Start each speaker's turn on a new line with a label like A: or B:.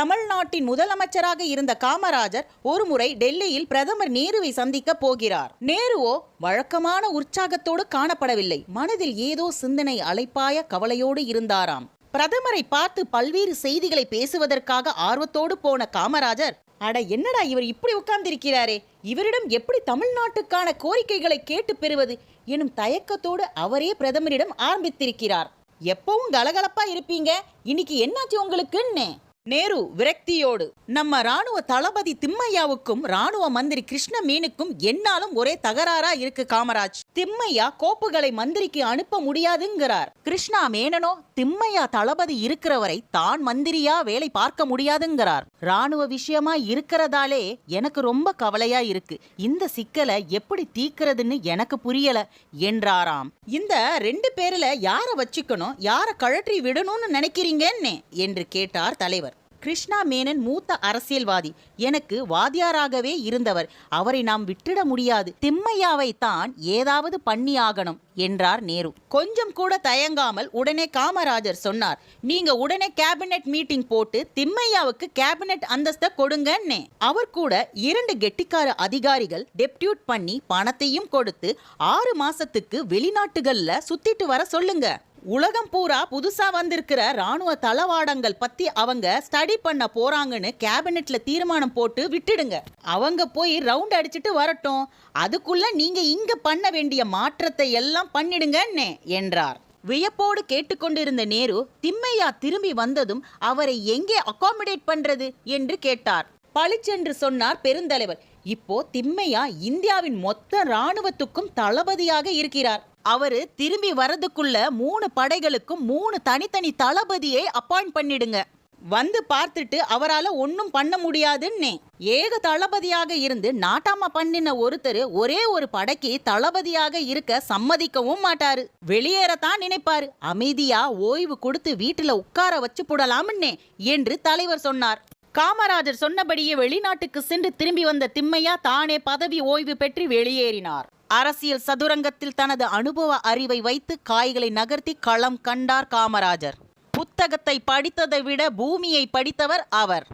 A: தமிழ்நாட்டின் முதலமைச்சராக இருந்த காமராஜர் ஒருமுறை டெல்லியில் பிரதமர் நேருவை சந்திக்க போகிறார். நேருவோ வழக்கமான உற்சாகத்தோடு காணப்படவில்லை. மனதில் ஏதோ சிந்தனை அலைப்பாய கவலையோடு இருந்தாராம். பிரதமரை பார்த்து பல்வேறு செய்திகளை பேசுவதற்காக ஆர்வத்தோடு போன காமராஜர் அட என்னடா இவர் இப்படி உட்கார்ந்திருக்கிறாரே? இவரிடம் எப்படி தமிழ்நாட்டுக்கான கோரிக்கைகளை கேட்டு பெறுவது? எனும் தயக்கத்தோடு அவரே பிரதமரிடம் ஆரம்பித்திருக்கிறார். எப்பவும் கலகலப்பா இருப்பீங்க. இன்னைக்கு என்னாச்சு உங்களுக்குன்னு? நேரு விரக்தியோடு நம்ம ராணுவ தளபதி திம்மையாவுக்கும் ராணுவ மந்திரி கிருஷ்ண மீனுக்கும் என்னாலும் ஒரே தகராறா இருக்கு காமராஜ். திம்மையா கோப்புகளை மந்திரிக்கு அனுப்ப முடியாதுங்கிறார். கிருஷ்ணா மேனனோ திம்மையா தளபதி இருக்கிறவரை தான் மந்திரியா வேலை பார்க்க முடியாதுங்கிறார். ராணுவ விஷயமா இருக்கிறதாலே எனக்கு ரொம்ப கவலையா இருக்கு. இந்த சிக்கலை எப்படி தீக்கிறதுன்னு எனக்கு புரியல என்றாராம். இந்த ரெண்டு பேர்ல யார வச்சுக்கணும்? யார கழற்றி விடணும்னு நினைக்கிறீங்கன்னு? என்று கேட்டார் தலைவர். கிருஷ்ணா மேனன் மூத்த அரசியல்வாதி. எனக்கு வாத்தியாராகவே இருந்தவர். அவரை நாம் விட்டுட முடியாது. திம்மையாவை தான் ஏதாவது பண்ணி ஆகணும் என்றார் நேரு. கொஞ்சம் கூட தயங்காமல் உடனே காமராஜர் சொன்னார். நீங்க உடனே கேபினெட் மீட்டிங் போட்டு திம்மையாவுக்கு கேபினெட் அந்தஸ்தை கொடுங்கன்னே. அவர் கூட இரண்டு கெட்டிக்கார அதிகாரிகள் டெப்டியூட் பண்ணி பணத்தையும் கொடுத்து ஆறு மாசத்துக்கு வெளிநாட்டுகள்ல சுத்திட்டு வர சொல்லுங்க. உலகம் பூரா புதுசா வந்திருக்கிற ராணுவ தளவாடங்கள் பத்தி அவங்க ஸ்டடி பண்ண போறாங்கன்னு கேபினெட்ல தீர்மானம் போட்டு விட்டுடுங்க. அவங்க போய் ரவுண்ட் அடிச்சிட்டு வரட்டும். அதுக்குள்ள நீங்க இங்க பண்ண வேண்டிய மாற்றத்தை எல்லாம் பண்ணிடுங்கன்னு என்றார். வியப்போடு கேட்டுக்கொண்டிருந்த நேரு திம்மையா திரும்பி வந்ததும் அவரை எங்கே அகாமடேட் பண்றது என்று கேட்டார். பளிச்சென்று சொன்னார் பெருந்தலைவர். இப்போ திம்மையா இந்தியாவின் மொத்த ராணுவத்துக்கும் தளபதியாக இருக்கிறார். அவரு திரும்பி வரதுக்குள்ள மூணு படைகளுக்கும் மூணு தனித்தனி தளபதியை அப்பாயிண்ட் பண்ணிடுங்க. வந்து பார்த்துட்டு அவரால ஒன்றும் பண்ண முடியாதுன்னே. ஏக தளபதியாக இருந்து நாட்டாம பண்ணின ஒருத்தர் ஒரே ஒரு படைக்கு தளபதியாக இருக்க சம்மதிக்கவும் மாட்டாரு. வெளியேறத்தான் நினைப்பாரு. அமைதியா ஓய்வு கொடுத்து வீட்டுல உட்கார வச்சு புடலாம்னே என்று தலைவர் சொன்னார். காமராஜர் சொன்னபடியே வெளிநாட்டுக்கு சென்று திரும்பி வந்த திம்மையா தானே பதவி ஓய்வு பெற்று வெளியேறினார். அரசியல் சதுரங்கத்தில் தனது அனுபவ அறிவை வைத்து காய்களை நகர்த்தி களம் கண்டார் காமராஜர். புத்தகத்தை படித்ததை விட பூமியை படித்தவர் அவர்.